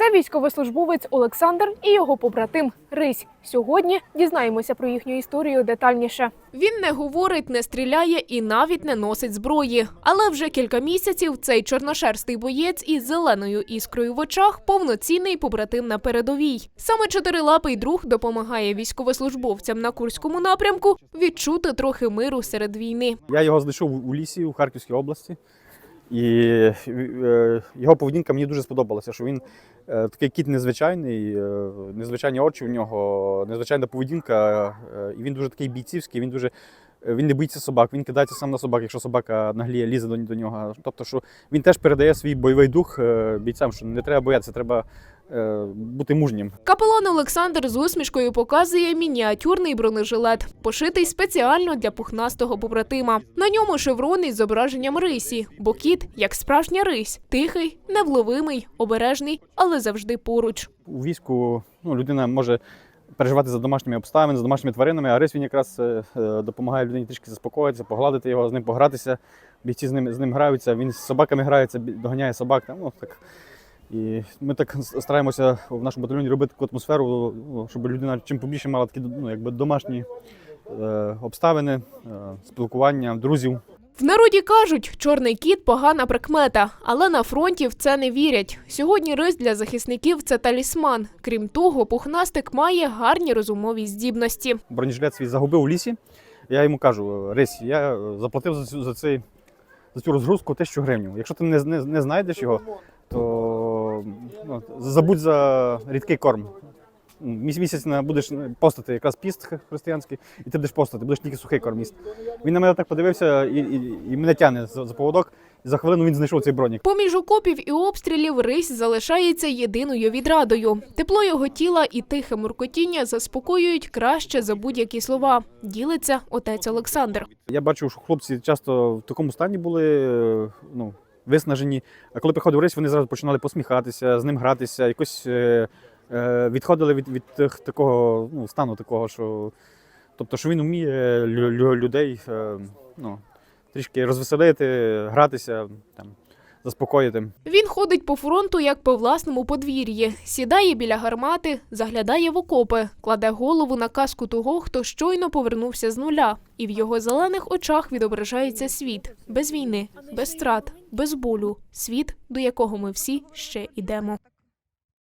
Це військовослужбовець Олександр і його побратим Рись. Сьогодні дізнаємося про їхню історію детальніше. Він не говорить, не стріляє і навіть не носить зброї. Але вже кілька місяців цей чорношерстий боєць із зеленою іскрою в очах повноцінний побратим на передовій. Саме чотирилапий друг допомагає військовослужбовцям на курському напрямку відчути трохи миру серед війни. Я його знайшов у лісі у Харківській області. І е, його поведінка мені дуже сподобалася, що він е, такий кіт незвичайний, е, незвичайні очі у нього, незвичайна поведінка. І він дуже такий бійцівський, він дуже. Він не боїться собак, він кидається сам на собак, якщо собака нагліє, лізе до, нього. Тобто, що він теж передає свій бойовий дух бійцям, що не треба боятися, треба бути мужнім. Капелан Олександр з усмішкою показує мініатюрний бронежилет, пошитий спеціально для пухнастого побратима. На ньому шеврон із зображенням рисі, бо кіт, як справжня рись, тихий, невловимий, обережний, але завжди поруч. у війську ну, людина може переживати за домашніми обставинами, за домашніми тваринами, а рис він якраз е, е, допомагає людині трішки заспокоїтися, погладити його, з ним погратися. Бійці з ним, з ним граються, він з собаками грається, доганяє собак. Там, ну, так. І ми так стараємося в нашому батальйоні робити таку атмосферу, ну, щоб людина чим побільше мала такі ну, якби домашні е, обставини, е, спілкування, друзів. В народі кажуть, чорний кіт погана прикмета, але на фронті в це не вірять. Сьогодні рис для захисників це талісман. Крім того, пухнастик має гарні розумові здібності. бронежилет свій загубив у лісі. Я йому кажу, Рись, я заплатив за цю, за, цей, за цю розгрузку тисячу гривень. Якщо ти не, не, не знайдеш його, забудь за рідкий корм. Міс- Місяць будеш постати якраз піст християнський, і ти будеш постати, будеш тільки сухий корм їсти. Він на мене так подивився і, і, і мене тягне за, за поводок. І за хвилину він знайшов цей бронік. Поміж окопів і обстрілів рись залишається єдиною відрадою. Тепло його тіла і тихе муркотіння заспокоюють краще за будь-які слова. Ділиться отець Олександр. Я бачив, що хлопці часто в такому стані були е, ну, виснажені. А коли приходив рейс, вони зразу починали посміхатися, з ним гратися, якось е, е, відходили від, від такого ну, стану, такого, що, тобто, що він вміє лю- лю- людей е, ну, трішки розвеселити, гратися, там, заспокоїти. Він ходить по фронту як по власному подвір'ї, сідає біля гармати, заглядає в окопи, кладе голову на каску того, хто щойно повернувся з нуля, і в його зелених очах відображається світ без війни, без страт, без болю, світ, до якого ми всі ще йдемо.